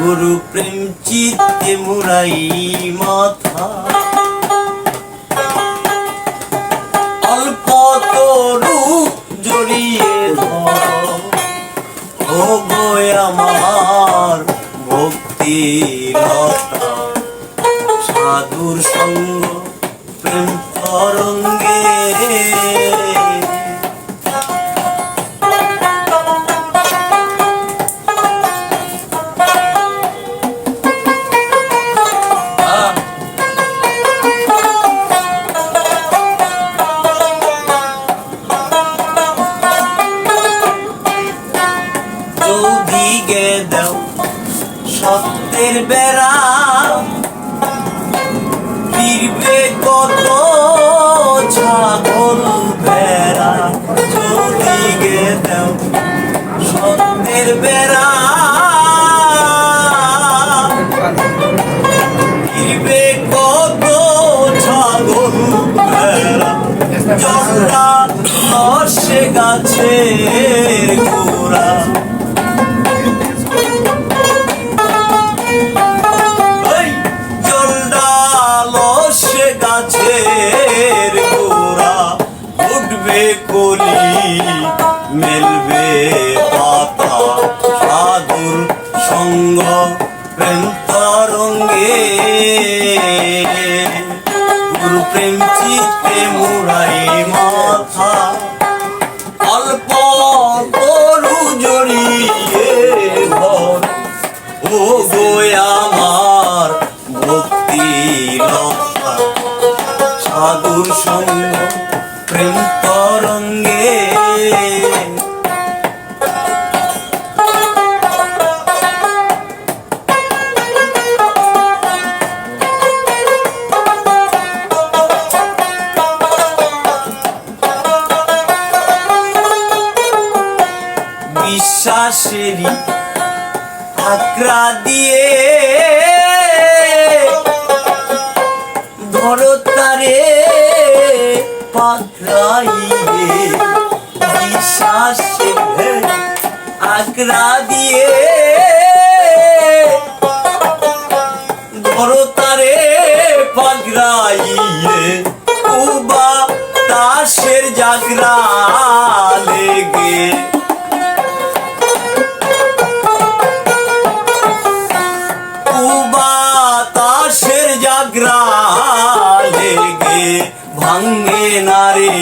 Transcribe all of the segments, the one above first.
গুরু প্রেম চিত্তে মুরাই মাথা। অল্প তরু জড়িয়ে ও গো আমার ভক্তি লতা। সাধুর সঙ্গ প্রেম তরঙ্গে। চৌদিকে দাও সত্যের বেড়া? ফিরবে কত ছাগল বেড়া? চৌদিকে দাও সত্যের বেড়া? ফিরবে কত ছাগল বেড়া? নশে গাছের গোড়া। মেলবে পাতা সাধুর সঙ্গ প্রেম তরঙ্গে গুরু মাথা অল্প গরু জড়িয়ে ধর ও গো ভক্তি সাধুর সঙ্গ বিশ্বাসেরই আগ্রা দিয়ে। ধরো তারে পাকড়াইয়ে বিশ্বাসের আগ্রা দিয়ে। ধরো তারে পাকড়াইয়ে, উবা তাসের জাগরা। বাতাসের জাগরা লেগে ভাঙ্গে নারে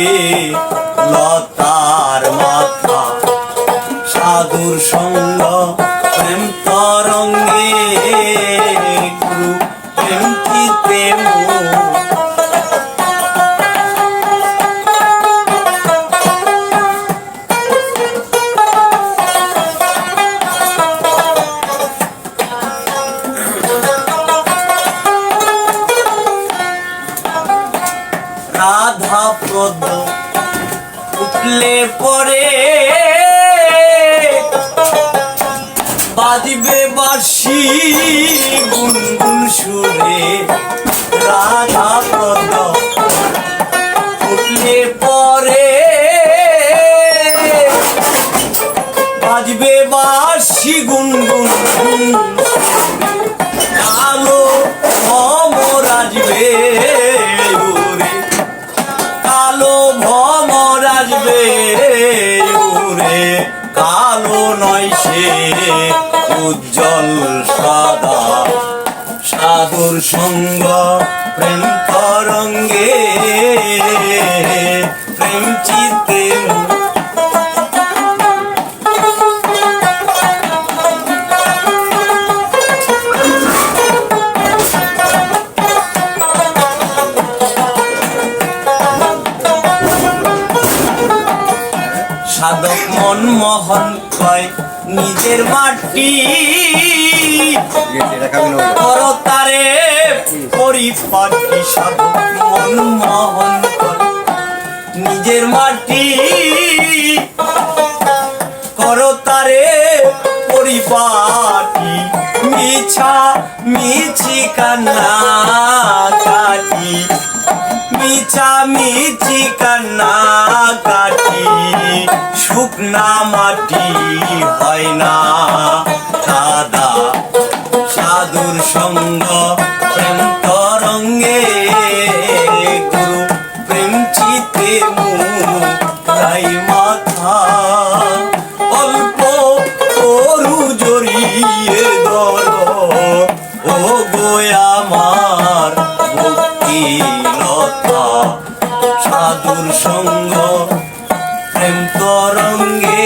লতার মাথা। সাধুর সঙ্গ প্রেম তরঙ্গে রাধা পদ উঠলে পরে বাজবে বাসি গুনগুন সুরে রাধা পদ উঠলে পরে বাজবে বাসি গুনগুন উজ্জ্বল সাদা। সাধুর সঙ্গ প্রেম তরঙ্গে। প্রেম চিতে মনমোহন কয় নিজের মাটি। করতারে পরিপাটি সাধক মনমোহন নিজের মাটি। করতারে পরিপাটি মিছা মিছি কান্না কাটি। মিচামিচি কান্না কাটি শুকনা মাটি হয় না দাদা সাধুর সঙ্গ সাধুর সঙ্গ প্রেম তরঙ্গে